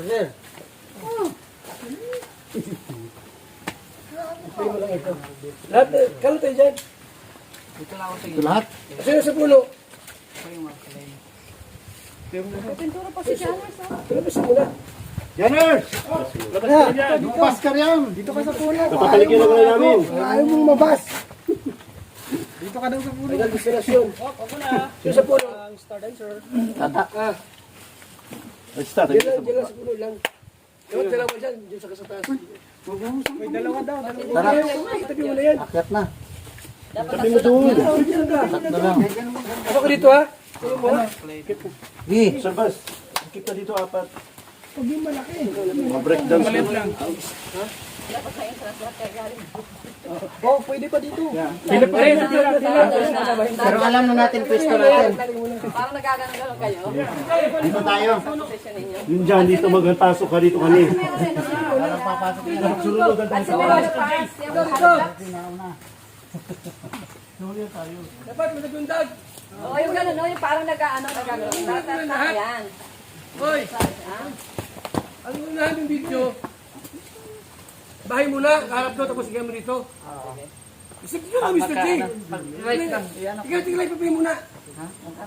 Brother. Oh. Lahat, kalo tayo dyan. Ito lang ako sa iyo. Lahat? Sino sa puno? Pintura pa si Janners. Labas mo na. Janners! Labas ka dyan. Lumabas ka. Dito ka sa puno. Napapaligyan na namin. Ayaw mong mabas. Ka daw sa puno. Ay, destinasyon. Sino sa puno? Tata. Ah, Let's start. dyan lang, sa puno lang. Yung dalawa dyan, dyan sa kasataas. May dalawa daw. Tara. Itabi mo na yan. Akyat na. Sabi mo doon. Tatlo lang. Ako dito ha. Ano mo? Gi. Sir Bas, na dito apat. Huwag yung malaki. Mga breakdance lang. Oh, pwede pa dito. Pwede pa rin. Pero alam na natin pwesto natin. Parang nagagano kayo. Dito tayo. Position ninyo. Yun dyan, dito magpasok ka dito kami. Walang papasok yan. At sa mga pass, yung halaga. Dapat matagundag. Oo, yung gano'n, no? yung parang nag-ano, nag-ano. Yan. Hoy, ang unahan yung video, Bahay muna, harap doon, tapos sige mo dito. Sige ka, Mr. J. Sige, sige, like, pipili muna.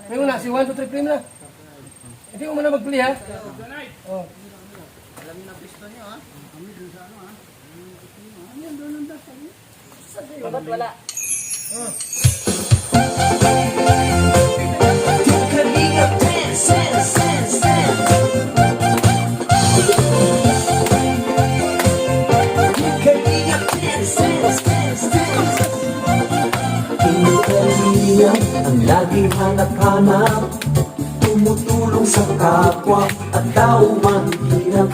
Pipili muna, si 1, 2, 3, pipili muna. Hindi mo muna magpili, ha? Oh. Alam niyo na pisto niyo, ha? Kami doon sa ano, ha? Ano yan, doon ang dasa niyo? Ba't wala? Oh. Pinagaliyan ang laging hanap-hanap Tumutulong sa kapwa at tao man hirap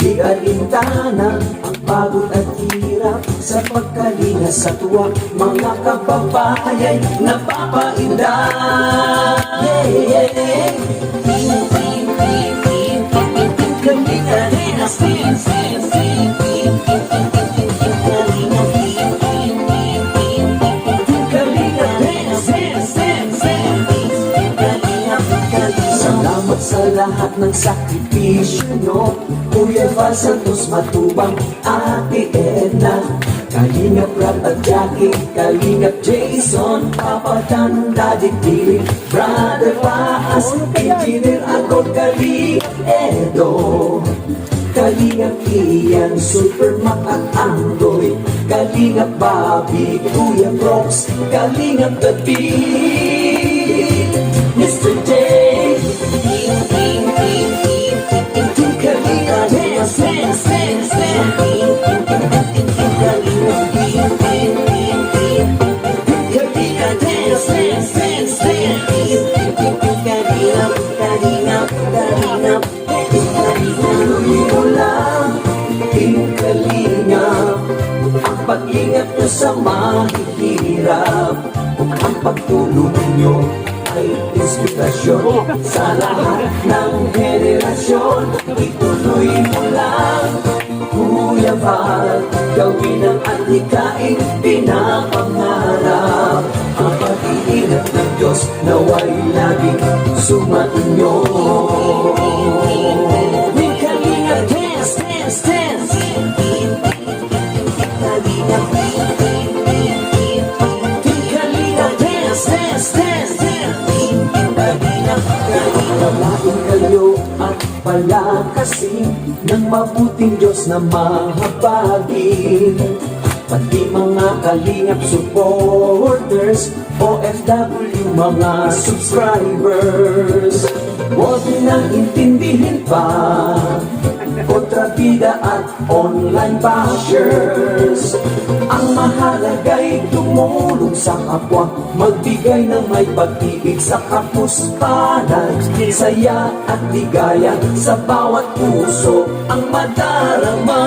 Di alintana ang pagod at hirap Sa pagkalinga sa tuwa Mga kababayay napapainda yeah, yeah. Pin, pin, pin, pin, pin, pin, pin, Kalinga rin ang pin, pin, pin, pin, pin, pin, pin, pin, pin, Kalinga, pin, pin, sa lahat ng sakripisyo. Nyo Kuya Val Santos Matubang, Ate Edna Kalingap Rap at Jackie, Kalingap Jason Papa Dan, Daddy Billy, Brother Paas Engineer ako, Kalingap Edo. Kalingap Ian, Super Mac at Andoy Kalingap Bobby, Kuya Brox Kalingap The Beat. Mr. J pag-ingat nyo sa mahihirap Ang pagtulong nyo ay inspirasyon Sa lahat ng henerasyon. Ituloy mo lang Kuya Val. Gawin ang atikaing pinapangarap Ang pag-iingat ng Diyos Naway laging sumainyo. Kalinga dance, dance, dance palakasin Ng mabuting Diyos na mahabagin. Pati mga kalingap supporters OFW mga subscribers. Huwag nang intindihin pa Kontrabida at online bashers Ang mahalaga'y tumulong sa kapwa Magbigay ng may pag-ibig sa kapuspanan Saya at ligaya sa bawat puso Ang madarama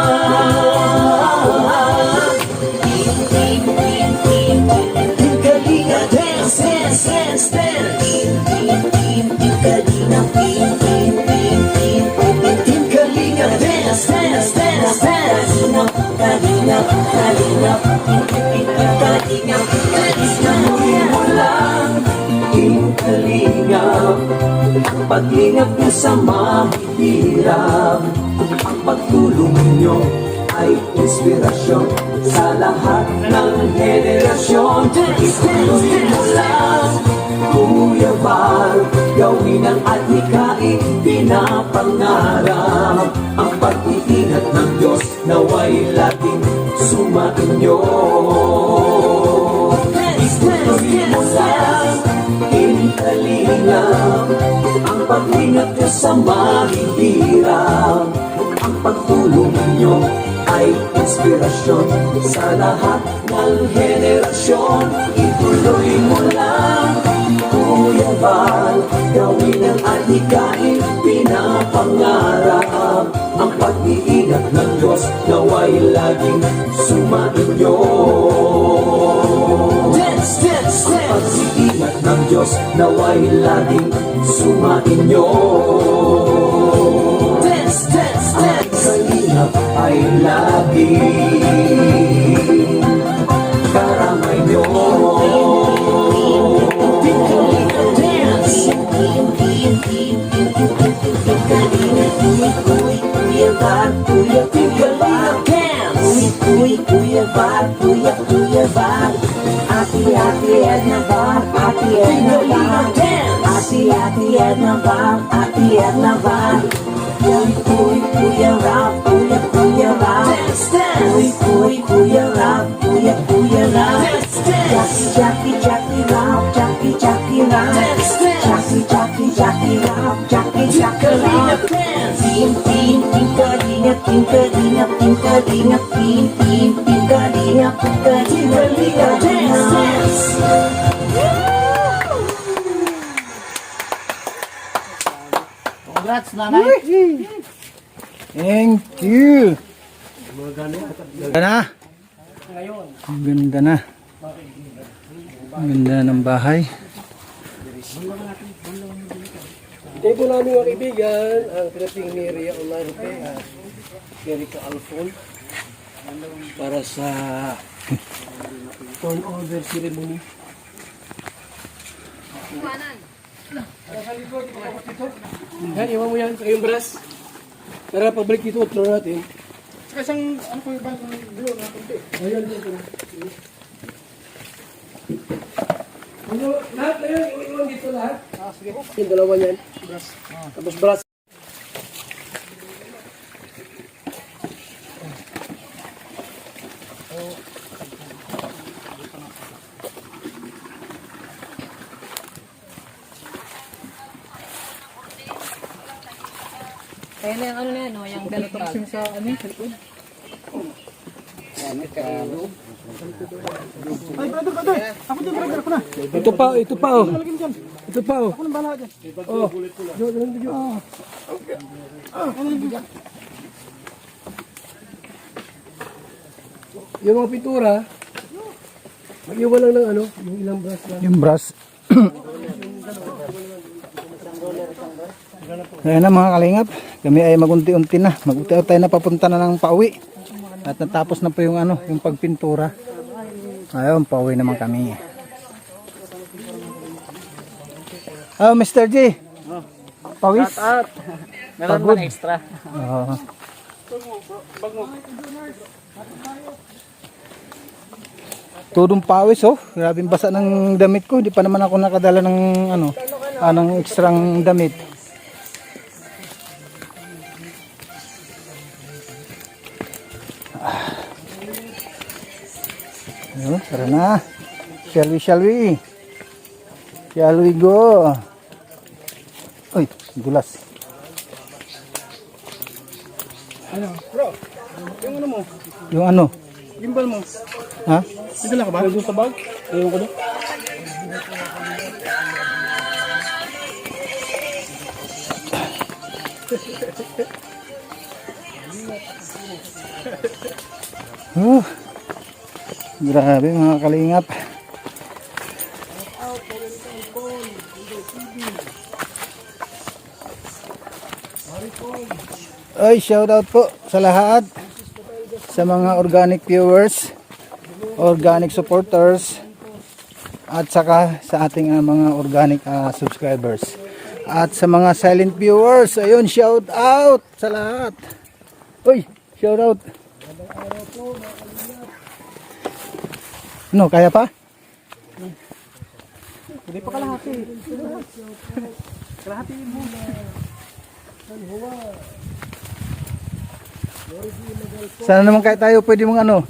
dance, dance, dance Kalinap, kalinap, yung ipit at kalinap Kalis na huli mo lang, iyong kalingap sa mahihirap Ang pagtulong ninyo ay inspirasyon Sa lahat ng henerasyon. Kalis na huli pag-iingat ng Diyos naway laging sumainyo Ituloy mo lang, inkalingap Ang pag-ingat nyo sa mahihirap Ang pagtulong ninyo ay inspirasyon Sa lahat ng henerasyon. Ituloy mo lang Kuya Val, gawin ang adhikain pinapangarap laging sumainyo Dance, dance, dance Ang pag-iingat ng Diyos naway laging sumainyo Dance, dance, dance Ang kalingap ay laging karamay nyo Dance Kuya Bar, Kuya Kuya Bar Dance Uy, Kuya Bar, Kuya Kuya Bar Ati Ati Edna Bar, Ati Edna Bar Ati Ati Edna Bar, Ati Edna Bar Uy, uy, Kuya Rap, Kuya Kuya Rap Uy, uy, Kuya Rap, Kuya Kuya Rap Jackie, Jackie, Jackie Rap, Jackie, Jackie Rap Jackie, Jackie, Jackie Rap, Jackie, Jackie Rap Team, team, Kalinga, team Kalinga, team team, team Kalinga, Kalinga, dance, dance Congrats, nanay. Thank you. Ganda na. Ang ganda na. Ang ganda ng bahay. Ito po namin mga kaibigan, ang pinating ni Ria Olarte at Erika Alfon para sa turnover ceremony. Yan, iwan mo yan sa iyong brass. Para pagbalik dito, throw natin. Saka isang, ano ko yung bang blue na kunti? Ayan, dito. Ano, lahat na yun, iwan dito lahat. Ah, sige. Yung dalawa niyan. Brass. Tapos brass. Kaya na yung ano na yan, no? yung belt bag. Ito pa, ito pa oh. Ito pa oh. Ako nang bahala dyan. Oh. Yung mga pintura, mag-iwan lang ng ano, yung ilang brush lang. Yung brush. Ayan na mga kalingap. Kami ay magunti-unti na. Magunti tayo na papunta na ng pauwi. At natapos na po yung ano, yung pagpintura. Ayun, pauwi naman kami. Oh, Mr. G. Pawis? Meron bang extra? Oo. Tudong pawis oh. Grabing basa ng damit ko. Hindi pa naman ako nakadala ng ano, anong ekstrang damit. Ayun, tara na. Shall we, shall we? Shall we go? Uy, gulas. Yung ano mo, Yung ano? gimbal mo. Ha? Dito lang ka ba? Doon sa bag? Ayun ko doon. Oh, grabe mga kalingap. Ay, shout out po sa lahat sa mga organic viewers, organic supporters at saka sa ating ah, mga organic ah, subscribers. At sa mga silent viewers, ayun, shout out sa lahat. Uy, shout out. No, kaya pa? Hindi pa kalahati. kalahati mo. Sana naman kaya tayo pwede mong ano?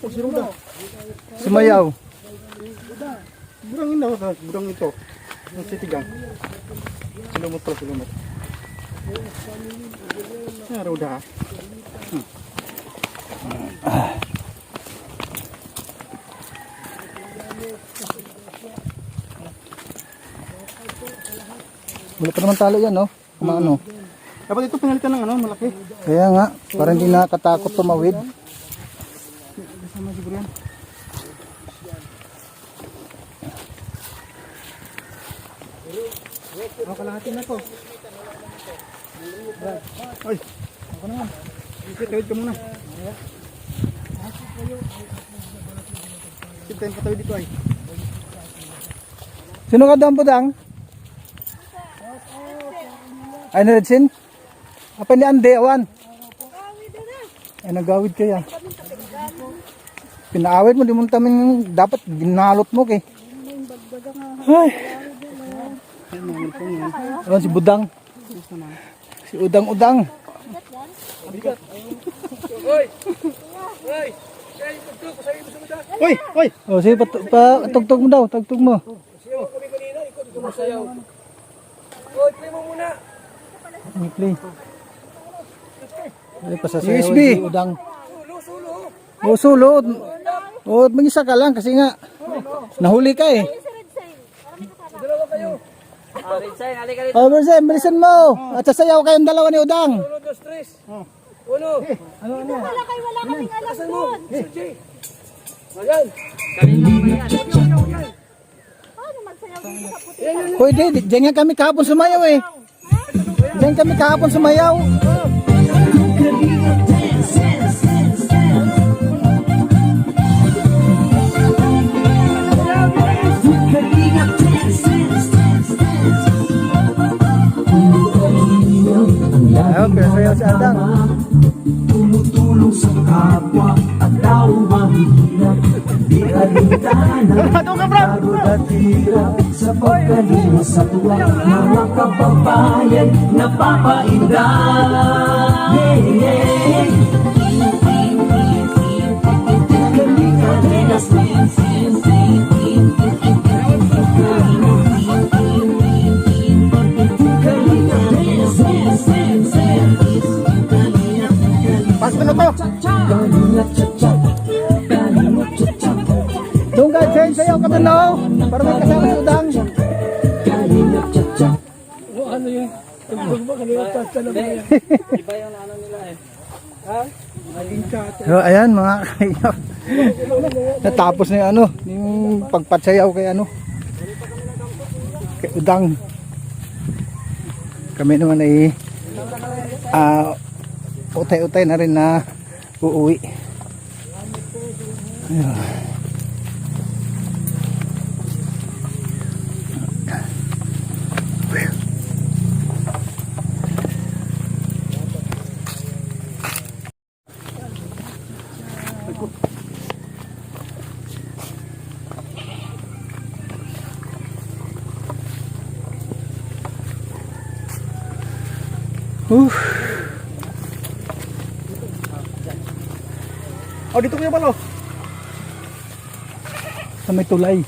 Sumayaw. Burang ina ko, burang ito. Ang sitigang. Silumot to, silumot. Araw da. Wala pa naman talo yan, no? Kumano. Dapat ito pinalitan ng ano, malaki. Kaya nga, parang hindi nakakatakot tumawid. Kasama siguro yan. Ako kalahati na to. Ay, ako naman. Sige, tawid ka muna. Sige, tayo patawid dito ay. Sino ka doon, Budang? Ay, naredsin? Apa ni Ande, awan? Ay, nagawid kaya. Pinaawit mo, di mo tamin, dapat ginalot mo kay. Ay. Awan si Budang. Si Udang-Udang. Oy! Oy! Uy, uy! O, sige, pa, pa, tugtog mo daw, tugtog mo. Siyo, kami kanina, ikot ko masayaw. Oy, play mo muna. Ay, play. Ay, pasasayaw USB. Udang. Sulo, sulo. O, sulod. O, mag-isa ka lang kasi nga, nahuli ka eh. Dalawa kayo. Ah, Rinsan, halika rito. O, Bersen, bilisan mo. At sasayaw kayong dalawa ni Udang. Uno, dos, tres. Uno. Wala kayo, wala kaming alam mo? Sir Jay. Ayan. Pwede, di- diyan nga kami kahapon sumayaw eh. Diyan kami kahapon sumayaw. Hirap Sa pagkalinga sa tuwa Mga kababayan Napapainda. Yeah, yeah ba yan? Iba yung ano nila eh. So, ayan mga kayaw. Natapos na yung ano, yung pagpatsayaw kay ano. Kay Udang. Kami naman ay ah utay-utay na rin na uuwi. Ayun. Dito kuya palo. Sa may tulay.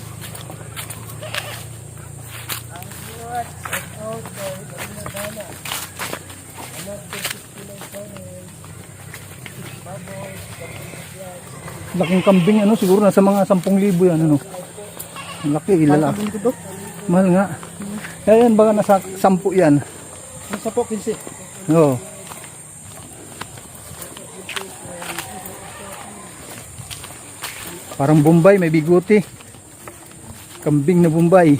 Laking kambing ano siguro nasa mga 10,000 yan ano. Laki ilala. Mahal nga. Kaya yan baka nasa 10 yan. Nasa po, 15. Oo. Parang Bombay, may biguti. Kambing na Bombay.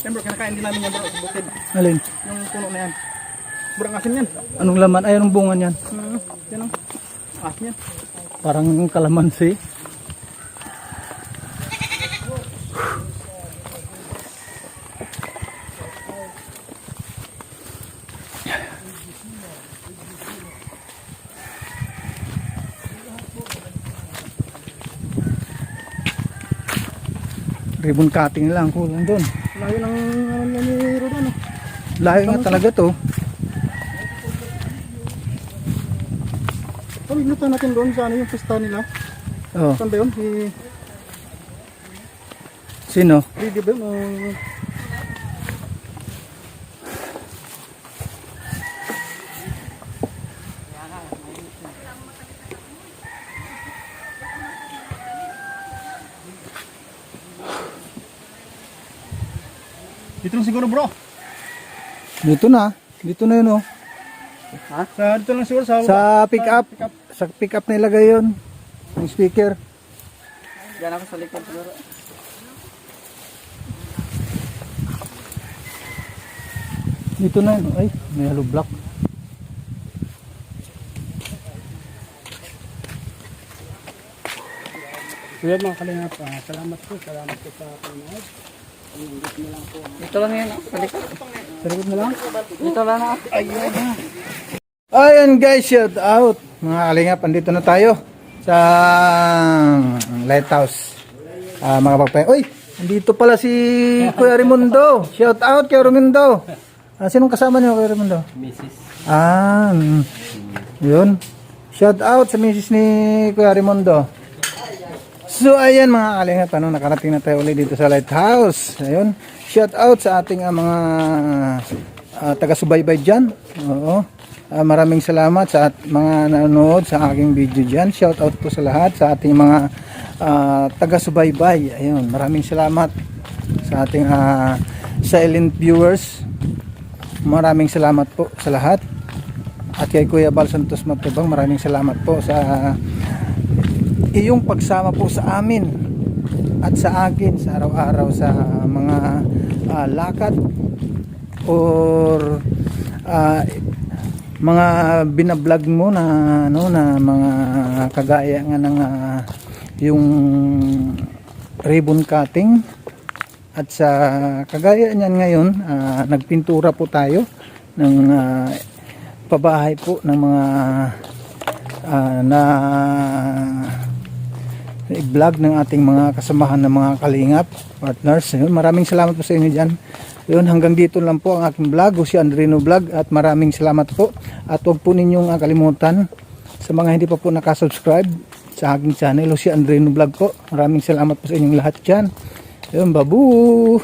Siyempre, kinakain din namin yan bro, bukid. Alin? Yung puno na yan. Sobrang asin yan. Anong laman? Ay, anong bunga niyan? Hmm, yan ang asin yan. Parang kalamansi. Ribbon cutting lang kulang doon. Layo ng ano ni Rodan. Layo nga talaga to. Iglutan natin doon sa ano yung pista nila. Oh, Saan ba yun? Si sino? Lady ba yun? O... Dito lang siguro bro. Dito na. Dito na yun oh. Sa dito lang siguro sa Sa pick up. Sa pick up na ilagay yun. Yung speaker. Diyan ako sa likod siguro. Dito na yun. Ay, may hollow block. Kuya mga kalingap, ah, salamat po, salamat po sa panonood. Dito lang yan. oh, Sa likod. Sa likod na lang. Dito lang oh. Ayan guys, shout out. Mga kalingap, andito na tayo sa lighthouse. Ah, mga kapagpay. Uy, andito pala si Kuya Raimundo. Shout out kay Raimundo. Ah, sinong kasama niyo Kuya Raimundo? Mrs. Ah, mm. yun. Shout out sa misis ni Kuya Raimundo. So ayan mga kalingap, ano, nakarating na tayo ulit dito sa lighthouse. Ayun, shout out sa ating ah, mga ah, taga-subaybay dyan. Oo. Ah, maraming salamat sa at mga nanonood sa aking video dyan. Shout out po sa lahat sa ating mga ah, taga-subaybay. Ayun, maraming salamat sa ating ah, silent viewers. Maraming salamat po sa lahat. At kay Kuya Bal Santos Matubang, maraming salamat po sa iyong pagsama po sa amin at sa akin sa araw-araw sa mga ah, lakad or ah, mga binablog mo na ano na mga kagaya nga ng ah, yung ribbon cutting at sa kagaya niyan ngayon ah, nagpintura po tayo ng ah, pabahay po ng mga ah, na i-vlog ng ating mga kasamahan ng mga kalingap, partners. Maraming salamat po sa inyo dyan. Yun, hanggang dito lang po ang aking vlog, o si Andrino Vlog, at maraming salamat po. At huwag po ninyong ah, kalimutan, sa mga hindi pa po nakasubscribe sa aking channel, o si Andrino Vlog po. Maraming salamat po sa inyong lahat dyan. Yun, babu!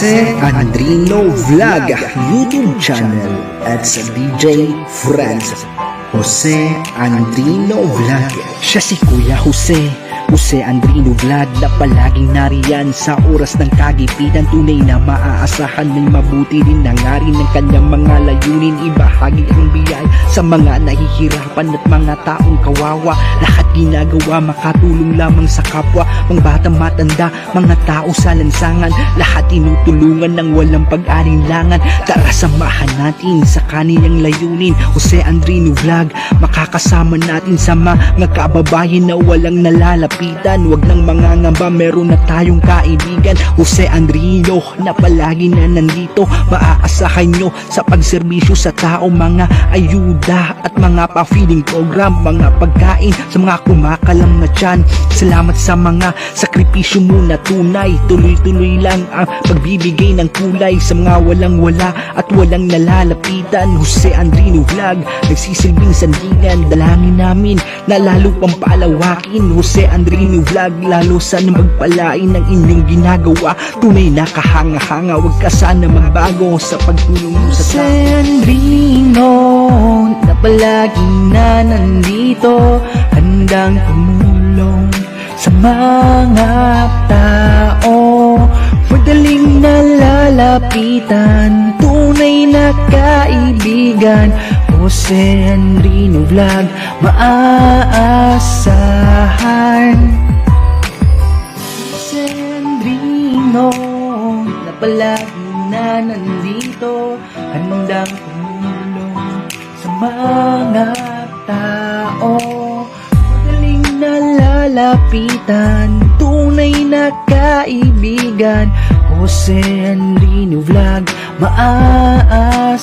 Jose Andrino Vlog YouTube channel at sa DJ Friends. Jose Andrino Vlog. Siya si Kuya Jose. Jose Andrino Vlog na palaging nariyan sa oras ng kagipitan. Tunay na maaasahan ng mabuti rin nangarin ng kanyang mga layunin. Ibahagi ang biyay sa mga nahihirapan at mga taong kawawa. Lahat ginagawa makatulong lamang sa kapwa. Mga batang matanda mga tao sa lansangan. Lahat tinutulungan ng walang pag-alinlangan. Tara samahan natin sa kaniyang layunin. Jose Andrino Vlog makakasama natin sa mga kababayan na walang nalalapitan wag nang mangangamba meron na tayong kaibigan. Jose Andrino na palagi na nandito maaasahan nyo sa pagserbisyo sa tao mga ayuda at mga pa-feeding program mga pagkain sa mga kumakalam na tiyan. Salamat sa mga sakripisyo mo na tunay. Tuloy-tuloy lang ang pagbibigay ng kulay sa mga walang wala at walang nalalapitan. Jose Andrino Vlog nagsisilbing sandigan dalangin namin na lalo pang palawakin Jose Andrino Vlog lalo sana magpalain ng inyong ginagawa. Tunay na kahanga-hanga wag ka sana magbago sa pagtulong sa tao Andrino na palagi na nandito handang tumulong sa mga tao. Madaling nalalapitan Tunay na kaibigan. Jose Andrino Vlog Maaasahan. Jose Andrino Na palagi na nandito Handang mga tao. Madaling nalalapitan Tunay na kaibigan. Jose Andrino Vlog Maaasahan